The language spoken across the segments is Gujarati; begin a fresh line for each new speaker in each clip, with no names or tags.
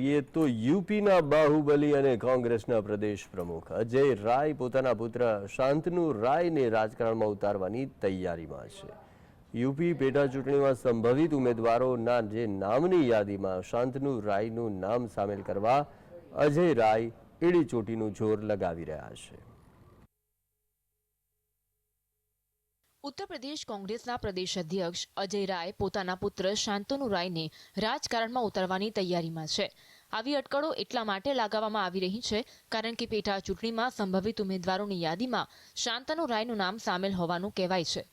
એ તો યુપીના બાહુબલી અને કોંગ્રેસના પ્રદેશ પ્રમુખ અજય રાય પોતાના પુત્ર શાંતનુ રાયને રાજકારણમાં ઉતારવાની તૈયારીમાં છે. યુપી પેટા ચૂંટણીમાં સંભવિત ઉમેદવારોના જે નામની યાદીમાં શાંતનુ રાયનું નામ સામેલ કરવા અજય રાય એડી ચોટીનું જોર લગાવી રહ્યા છે.
ઉત્તર પ્રદેશ કોંગ્રેસના પ્રદેશ અધ્યક્ષ અજય રાય પોતાના પુત્ર શાંતનુ રાયને રાજકારણમાં ઉતારવાની તૈયારીમાં છે. આવી અટકળો એટલા માટે લગાવવામાં આવી રહી છે કારણ કે પેટા ચૂંટણીમાં સંભવિત ઉમેદવારોની યાદીમાં શાંતનુ રાયનું નામ સામેલ હોવાનું કહેવાય છે.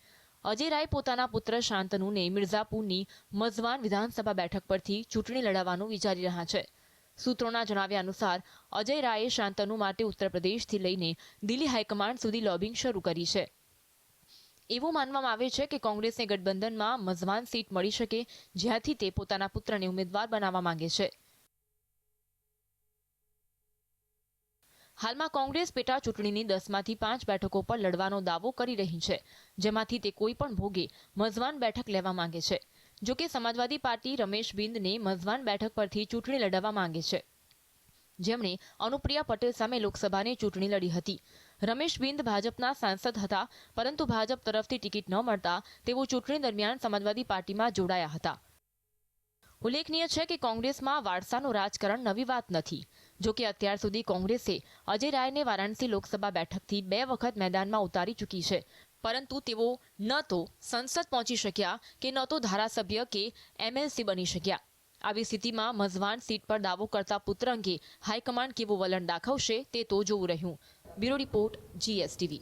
અજય રાય પોતાના પુત્ર શાંતનુને મિર્ઝાપુરની મઝવાન વિધાનસભા બેઠક પરથી ચૂંટણી લડાવવાનું વિચારી રહ્યા છે. સૂત્રોના જણાવ્યા અનુસાર, અજય રાયે શાંતનુ માટે ઉત્તર પ્રદેશથી લઈને દિલ્હી હાઈકમાન્ડ સુધી લોબિંગ શરૂ કરી છે. એવું માનવામાં આવે છે કે કોંગ્રેસને ગઠબંધનમાં મઝવાન સીટ મળી શકે, જ્યાંથી તે પોતાના પુત્રને ઉમેદવાર બનાવવા માંગે છે. હાલમાં કોંગ્રેસ પેટા ચૂંટણીની દસમાંથી પાંચ બેઠકો પર લડવાનો દાવો કરી રહી છે, જેમાંથી તે કોઈ પણ ભોગે મઝવાન બેઠક લેવા માંગે છે. જો કે સમાજવાદી પાર્ટી રમેશ બિંદને મઝવાન બેઠક પરથી ચૂંટણી લડાવવા માંગે છે. જેમણે અનુપ્રિયા પટેલ સામે લોકસભાની ચૂંટણી લડી હતી. રમેશ બિંદ ભાજપના સાંસદ હતા, પરંતુ ભાજપ તરફથી ટિકિટ ન મળતા તેઓ ચૂંટણી દરમિયાન સમાજવાદી પાર્ટીમાં જોડાયા હતા. ઉલ્લેખનીય છે કે કોંગ્રેસમાં વારસાનું રાજકારણ નવી વાત નથી. જો કે અત્યાર સુધી કોંગ્રેસે અજય રાયને વારાણસી લોકસભા બેઠકથી બે વખત મેદાનમાં ઉતારી ચૂકી છે. પરંતુ તેઓ ન તો સંસદ પહોંચી શક્યા કે ન તો ધારાસભ્ય કે એમએલસી બની શક્યા. આવી સ્થિતિમાં મઝવાન સીટ પર દાવો કરતા પુત્ર અંગે હાઈકમાન્ડ કેવું વલણ દાખવશે તે તો જોવું રહ્યું. Bureau report, GSTV.